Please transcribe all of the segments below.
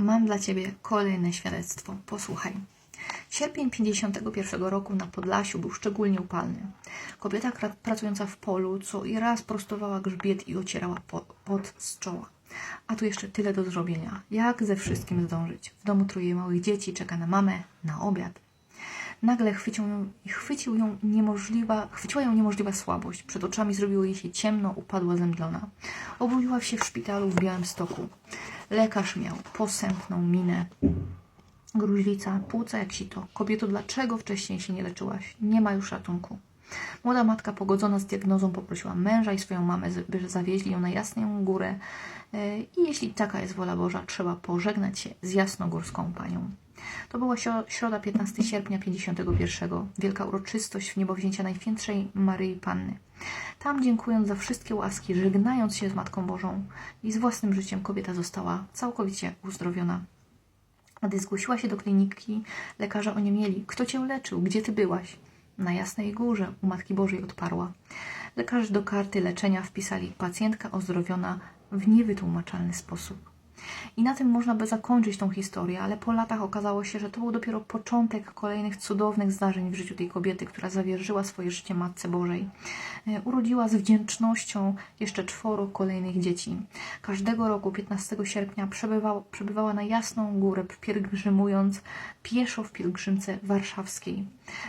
Mam dla Ciebie kolejne świadectwo. Posłuchaj. Sierpień 51 roku na Podlasiu był szczególnie upalny. Kobieta pracująca w polu co i raz prostowała grzbiet i ocierała po- pot z czoła. A tu jeszcze tyle do zrobienia. Jak ze wszystkim zdążyć? W domu troje małych dzieci czeka na mamę, na obiad. Nagle chwycił ją, chwycił ją niemożliwa, chwyciła ją niemożliwa słabość. Przed oczami zrobiło jej się ciemno, upadła zemdlona. Obudziła się w szpitalu w Białymstoku. Lekarz miał posępną minę. Gruźlica, płuca jak sito. Kobieto, dlaczego wcześniej się nie leczyłaś? Nie ma już ratunku. Młoda matka pogodzona z diagnozą poprosiła męża i swoją mamę, by zawieźli ją na Jasną Górę e, i jeśli taka jest wola Boża, trzeba pożegnać się z jasnogórską panią. To była środa 15 sierpnia 51. Wielka uroczystość w niebowzięcia Najświętszej Maryi Panny. Tam dziękując za wszystkie łaski, żegnając się z Matką Bożą i z własnym życiem, kobieta została całkowicie uzdrowiona. Gdy zgłosiła się do kliniki, lekarze oniemieli. Kto cię leczył? Gdzie ty byłaś? Na Jasnej Górze u Matki Bożej odparła. Lekarze do karty leczenia wpisali pacjentka ozdrowiona w niewytłumaczalny sposób. I na tym można by zakończyć tą historię, ale po latach okazało się, że to był dopiero początek kolejnych cudownych zdarzeń w życiu tej kobiety, która zawierzyła swoje życie Matce Bożej. E, Urodziła z wdzięcznością jeszcze czworo kolejnych dzieci. Każdego roku 15 sierpnia przebywała, przebywała na Jasną Górę, pielgrzymując pieszo w pielgrzymce warszawskiej.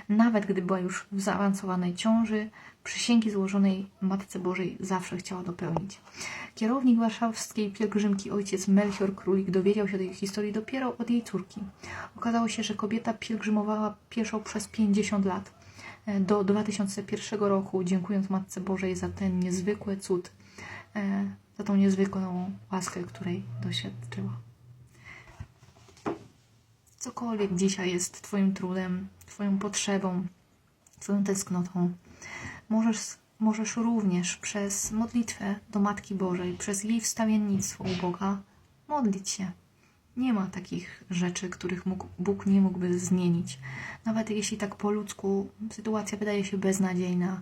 Nawet gdy była już w zaawansowanej ciąży, przysięgi złożonej Matce Bożej zawsze chciała dopełnić. Kierownik warszawskiej pielgrzymki, ojciec Melchior Królik, dowiedział się tej historii dopiero od jej córki. Okazało się, że kobieta pielgrzymowała pieszo przez 50 lat. E, Do 2001 roku, dziękując Matce Bożej za ten niezwykły cud, e, za tą niezwykłą łaskę, której doświadczyła. Cokolwiek dzisiaj jest Twoim trudem, Twoją potrzebą, Twoją tęsknotą, możesz, możesz również przez modlitwę do Matki Bożej, przez jej wstawiennictwo u Boga modlić się. Nie ma takich rzeczy, których mógł, Bóg nie mógłby zmienić. Nawet jeśli tak po ludzku sytuacja wydaje się beznadziejna,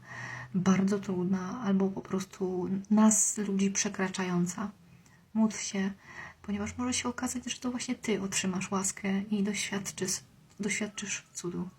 bardzo trudna, albo po prostu nas, ludzi, przekraczająca. Módl się, ponieważ może się okazać, że to właśnie Ty otrzymasz łaskę i doświadczysz, doświadczysz cudu.